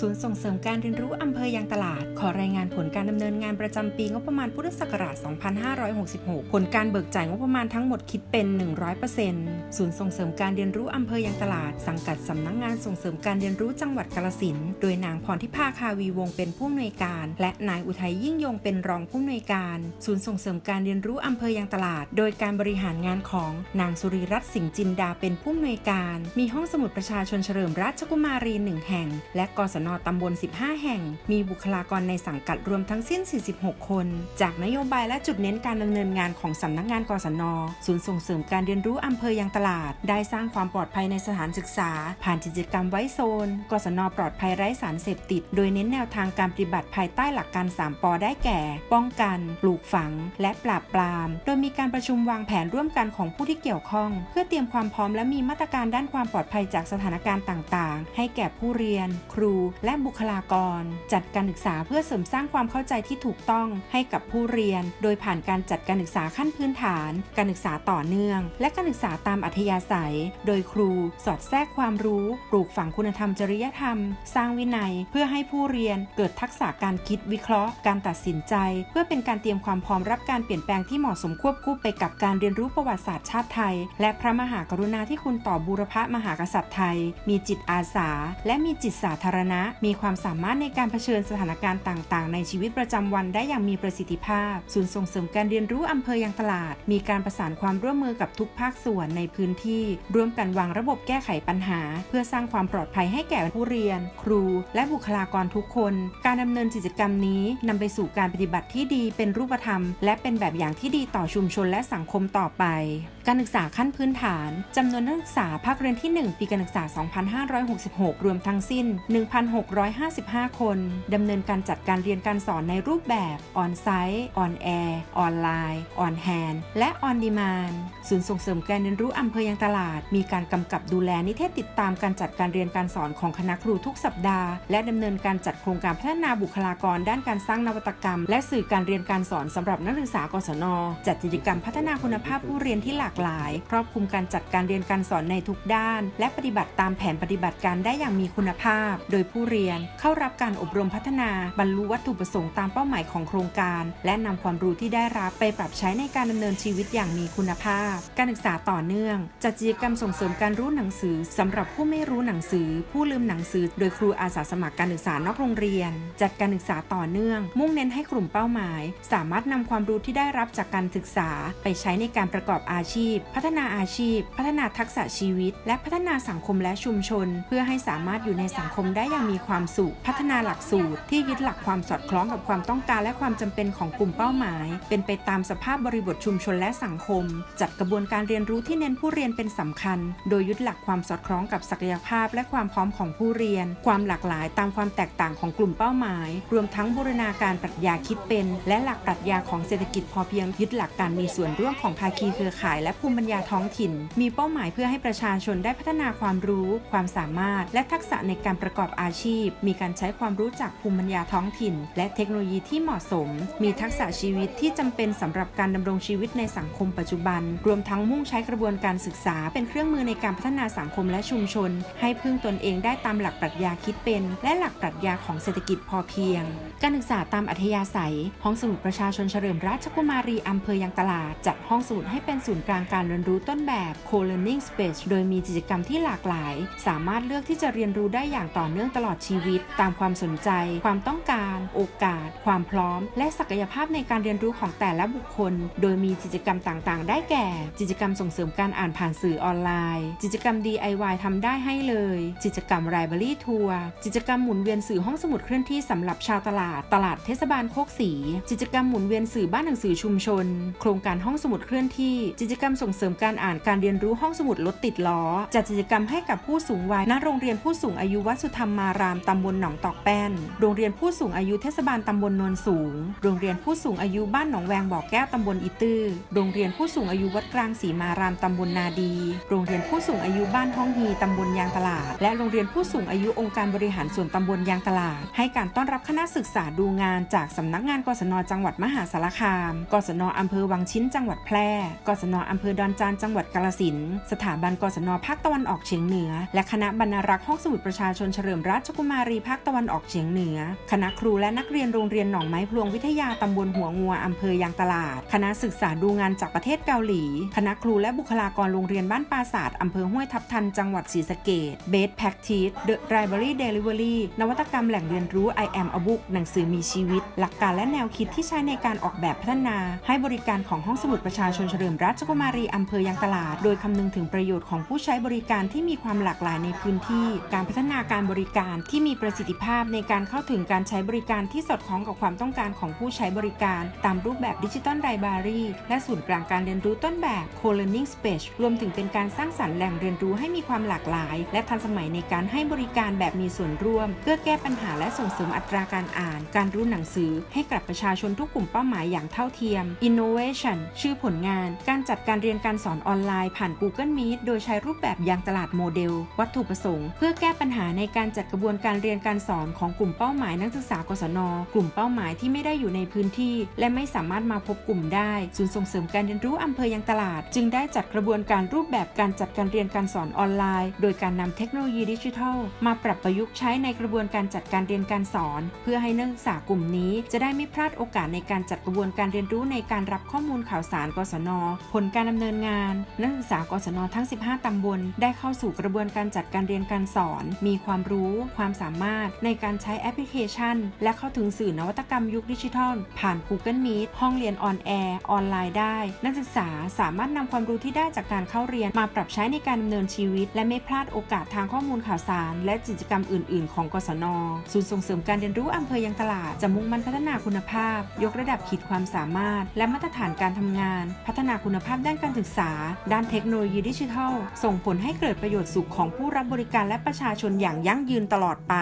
ศูนย์ส่งเสริมการเรียนรู้อำเภอยางตลาด ขอรายงานผลการดำเนินงานประจำปีงบประมาณพุทธศักราช 2566 ผลการเบิกจ่ายงบประมาณทั้งหมดคิดเป็น 100%ศูนย์ส่งเสริมการเรียนรู้อำเภอยางตลาด สังกัดสำนักงงานส่งเสริมการเรียนรู้จังหวัดกาฬสินโดยนางพรทิพาคาวีวงศ์เป็นผู้อำนวยการ และนายอุทัยยิ่งยงเป็นรองผู้อำนวยการ ศูนย์ส่งเสริมการเรียนรู้อำเภอยางตลาด โดยการบริหารงานของนางสุริรัตน์สิงห์จินดาเป็นผู้อำนวยการ มีห้องสมุดประชาชนเฉลิมราชกุมารีหนึ่งแห่ง และกศนตำบล 15 แห่ง มีบุคลากรในสังกัดรวมทั้งสิ้น 46 คน จากนโยบายและจุดเน้นการดำเนินงานของสำนักงานกศน ศูนย์ส่งเสริมการเรียนรู้อำเภอยางตลาด ได้สร้างความปลอดภัยในสถานศึกษา ผ่านกิจกรรมไว้โซน กศน ปลอดภัยไร้สารเสพติด โดยเน้นแนวทางการปฏิบัติภายใต้หลักการ 3 ปอได้แก่ ป้องกัน ปลูกฝัง และปราบปราม โดยมีการประชุมวางแผนร่วมกันของผู้ที่เกี่ยวข้อง เพื่อเตรียมความพร้อมและมีมาตรการด้านความปลอดภัยจากสถานการณ์ต่าง ๆ ให้แก่ผู้เรียน ครูและบุคลากร จัดการศึกษาเพื่อเสริมสร้างความเข้าใจที่ถูกต้องให้กับผู้เรียน โดยผ่านการจัดการศึกษาขั้นพื้นฐาน การศึกษาต่อเนื่อง และการศึกษาตามอัธยาศัย โดยครูสอดแทรกความรู้ ปลูกฝังคุณธรรมจริยธรรม สร้างวินัย เพื่อให้ผู้เรียนเกิดทักษะการคิดวิเคราะห์ การตัดสินใจ เพื่อเป็นการเตรียมความพร้อมรับการเปลี่ยนแปลงที่เหมาะสมควบคู่ไปกับการเรียนรู้ประวัติศาสตร์ชาติไทย และพระมหากรุณาธิคุณต่อบูรพมหากษัตริย์ไทย มีจิตอาสา และมีจิตสาธารณะมีความสามารถในการเผชิญสถานการณ์ต่างๆ ในชีวิตประจำวันได้อย่างมีประสิทธิภาพ ศูนย์ส่งเสริมการเรียนรู้อำเภอยางตลาด มีการประสานความร่วมมือกับทุกภาคส่วนในพื้นที่ ร่วมกันวางระบบแก้ไขปัญหา เพื่อสร้างความปลอดภัยให้แก่ผู้เรียน ครู และบุคลากรทุกคน การดำเนินกิจกรรมนี้นำไปสู่การปฏิบัติที่ดีเป็นรูปธรรม และเป็นแบบอย่างที่ดีต่อชุมชนและสังคมต่อไป การศึกษาขั้นพื้นฐานจำนวนนักศึกษาภาคเรียนที่ 1 ปีการศึกษา 2566 รวมทั้งสิ้น1,655 คน ดำเนินการจัดการเรียนการสอนในรูปแบบออนไซต์ออนแอร์ออนไลน์ออนแฮนและออนดีมานศูนย์ส่งเสริมการเรียนรู้อำเภอยางตลาด มีการกำกับดูแลนิเทศติดตามการจัดการเรียนการสอนของคณะครูทุกสัปดาห์ และดำเนินการจัดโครงการพัฒนาบุคลากรด้านการสร้างนวัตกรรม และสื่อการเรียนการสอนสำหรับนักศึกษากศน จัดกิจกรรมพัฒนาคุณภาพผู้เรียนที่หลากหลาย ครอบคลุมการจัดการเรียนการสอนในทุกด้าน และปฏิบัติตามแผนปฏิบัติการได้อย่างมีคุณภาพ โดยผู้ผู้เรียน เข้ารับการอบรมพัฒนาบรรลุวัตถุประสงค์ตามเป้าหมายของโครงการ และนำความรู้ที่ได้รับไปปรับใช้ในการดำเนินชีวิตอย่างมีคุณภาพ การศึกษาต่อเนื่อง จัดกิจกรรมส่งเสริมการรู้หนังสือสำหรับผู้ไม่รู้หนังสือ ผู้ลืมหนังสือ โดยครูอาสาสมัครการศึกษานอกโรงเรียน จัดการศึกษาต่อเนื่อง มุ่งเน้นให้กลุ่มเป้าหมาย สามารถนำความรู้ที่ได้รับจากการศึกษา ไปใช้ในการประกอบอาชีพ พัฒนาอาชีพ พัฒนาทักษะชีวิต และพัฒนาสังคมและชุมชน เพื่อให้สามารถอยู่ในสังคมได้อย่างมีความสุข พัฒนาหลักสูตร ที่ยึดหลักความสอดคล้องกับความต้องการและความจำเป็นของกลุ่มเป้าหมาย เป็นไปตามสภาพบริบทชุมชนและสังคม จัดกระบวนการเรียนรู้ที่เน้นผู้เรียนเป็นสำคัญ โดยยึดหลักความสอดคล้องกับศักยภาพ และความพร้อมของผู้เรียน ความหลากหลายตามความแตกต่างของกลุ่มเป้าหมาย รวมทั้งบูรณาการปรัชญาคิดเป็น และหลักปรัชญาของเศรษฐกิจพอเพียงยึดหลักการมีส่วนร่วมของภาคีเครือข่าย และภูมิปัญญาท้องถิ่น มีเป้าหมายเพื่อให้ประชาชนได้พัฒนาความรู้ ความสามารถ และทักษะในการประกอบอาชีพ มีการใช้ความรู้จากภูมิปัญญาท้องถิ่น และเทคโนโลยีที่เหมาะสม มีทักษะชีวิตที่จำเป็นสำหรับการดำรงชีวิตในสังคมปัจจุบัน รวมทั้งมุ่งใช้กระบวนการศึกษา เป็นเครื่องมือในการพัฒนาสังคมและชุมชน ให้พึ่งตนเองได้ตามหลักปรัชญาคิดเป็น และหลักปรัชญาของเศรษฐกิจพอเพียง การศึกษาตามอัธยาศัย ห้องสมุดประชาชนเฉลิมราชกุมารีอำเภอยางตลาด จัดห้องสมุดให้เป็นศูนย์กลางการเรียนรู้ต้นแบบ co-learning space โดยมีกิจกรรมที่หลากหลาย สามารถเลือกที่จะเรียนรู้ได้อย่างต่อเนื่องตลอดชีวิต ตามความสนใจ ความต้องการ โอกาส ความพร้อม และศักยภาพในการเรียนรู้ของแต่ละบุคคล โดยมีกิจกรรมต่างๆ ได้แก่ กิจกรรมส่งเสริมการอ่านผ่านสื่อออนไลน์ กิจกรรม DIY ทำได้ให้เลย กิจกรรม Library Tour กิจกรรมหมุนเวียนสื่อห้องสมุดเคลื่อนที่สำหรับชาวตลาด ตลาดเทศบาลโคกศรีกิจกรรมหมุนเวียนสื่อบ้านหนังสือชุมชน โครงการห้องสมุดเคลื่อนที่ กิจกรรมส่งเสริมการอ่านการเรียนรู้ห้องสมุดรถติดล้อ จัดกิจกรรมให้กับผู้สูงวัยณโรงเรียนผู้สูงอายุวัดสุธรรมารามตำบลหนองตอกแป้น โรงเรียนผู้สูงอายุเทศบาลตำบลนนสูง โรงเรียนผู้สูงอายุบ้านหนองแวงบ่อแก้วตำบลอีตื้อ โรงเรียนผู้สูงอายุวัดกลางศรีมารามตำบลนาดี โรงเรียนผู้สูงอายุบ้านห้องฮีตำบลยางตลาด และโรงเรียนผู้สูงอายุองค์การบริหารส่วนตำบลยางตลาด ให้การต้อนรับคณะศึกษาดูงานจากสำนักงานกศนจังหวัดมหาสารคาม กศนอำเภอวังชิ้นจังหวัดแพร่ กศนอำเภอดอนจานจังหวัดกาฬสินสถาบันกศนภาคตะวันออกเฉียงเหนือ และคณะบรรณารักษ์ห้องสมุดประชาชนเฉลิมราชราชกุมารีภาคตะวันออกเฉียงเหนือ คณะครูและนักเรียนโรงเรียนหนองไม้พลวงวิทยาตำบลหัวงัวอำเภอยางตลาด คณะศึกษาดูงานจากประเทศเกาหลี คณะครูและบุคลากรโรงเรียนบ้านปราศาสตร์อำเภอห้วยทับทันจังหวัดศรีสะเกดเบสแพ็กทีสเดอะไ i บรารีเดลิเวอรี่นวัตกรรมแหล่งเรียนรู้ I am a book หนังสือมีชีวิต หลักการและแนวคิดที่ใช้ในการออกแบบพัฒนา ให้บริการของห้องสมุดประชาชนเฉลิมราชกุมารีอำเภอยางตลาด โดยคำนึงถึงประโยชน์ของผู้ใช้บริการที่มีความหลากหลายในพื้นที่ การพัฒนาการบริการที่มีประสิทธิภาพในการเข้าถึงการใช้บริการที่สอดคล้องกับความต้องการของผู้ใช้บริการ ตามรูปแบบดิจิตอลไ i บารีและศูนย์กลางการเรียนรู้ต้นแบบ Co-learning Space รวมถึงเป็นการสร้างสรรค์แหล่งเรียนรู้ให้มีความหลากหลาย และทันสมัยในการให้บริการแบบมีส่วนร่วม เพื่อแก้ปัญหาและส่งเสริมอัตราการอ่าน การรู้หนังสือ ให้กับประชาชนทุกกลุ่มเป้าหมายอย่างเท่าเทียม Innovation ชื่อผลงาน การจัดการเรียนการสอนออนไลน์ผ่าน Google Meet โดยใช้รูปแบบยางตลาดโมเดล วัตถุประสงค์ เพื่อแก้ปัญหาในการจัดกระบวนการเรียนการสอนของกลุ่มเป้าหมายนักศึกษากศน กลุ่มเป้าหมายที่ไม่ได้อยู่ในพื้นที่ และไม่สามารถมาพบกลุ่มได้ ศูนย์ส่งเสริมการเรียนรู้อำเภอยางตลาด จึงได้จัดกระบวนการรูปแบบการจัดการเรียนการสอนออนไลน์ โดยการนำเทคโนโลยีดิจิทัล มาปรับประยุกต์ใช้ในกระบวนการจัดการเรียนการสอน เพื่อให้นักศึกษากลุ่มนี้ จะได้ไม่พลาดโอกาสในการจัดกระบวนการเรียนรู้ในการรับข้อมูลข่าวสารกศน ผลการดำเนินงาน นักศึกษากศนทั้ง 15ตำบล ได้เข้าสู่กระบวนการจัดการเรียนการสอน มีความรู้ความสามารถในการใช้แอปพลิเคชัน และเข้าถึงสื่อนวัตกรรมยุคดิจิทัล ผ่าน Google Meet ห้องเรียนออนแอร์ออนไลน์ได้ นักศึกษาสามารถนำความรู้ที่ได้จากการเข้าเรียนมาปรับใช้ในการดำเนินชีวิต และไม่พลาดโอกาสทางข้อมูลข่าวสาร และกิจกรรมอื่น ๆ ของกศนศูนย์ส่งเสริมการเรียนรู้อำเภอยางตลาดจะมุ่งมั่นพัฒนาคุณภาพ ยกระดับขีดความสามารถ และมาตรฐานการทำงาน พัฒนาคุณภาพด้านการศึกษา ด้านเทคโนโลยีดิจิทัล ส่งผลให้เกิดประโยชน์สุขของผู้รับบริการและประชาชนอย่างยั่งยืนตลอดไป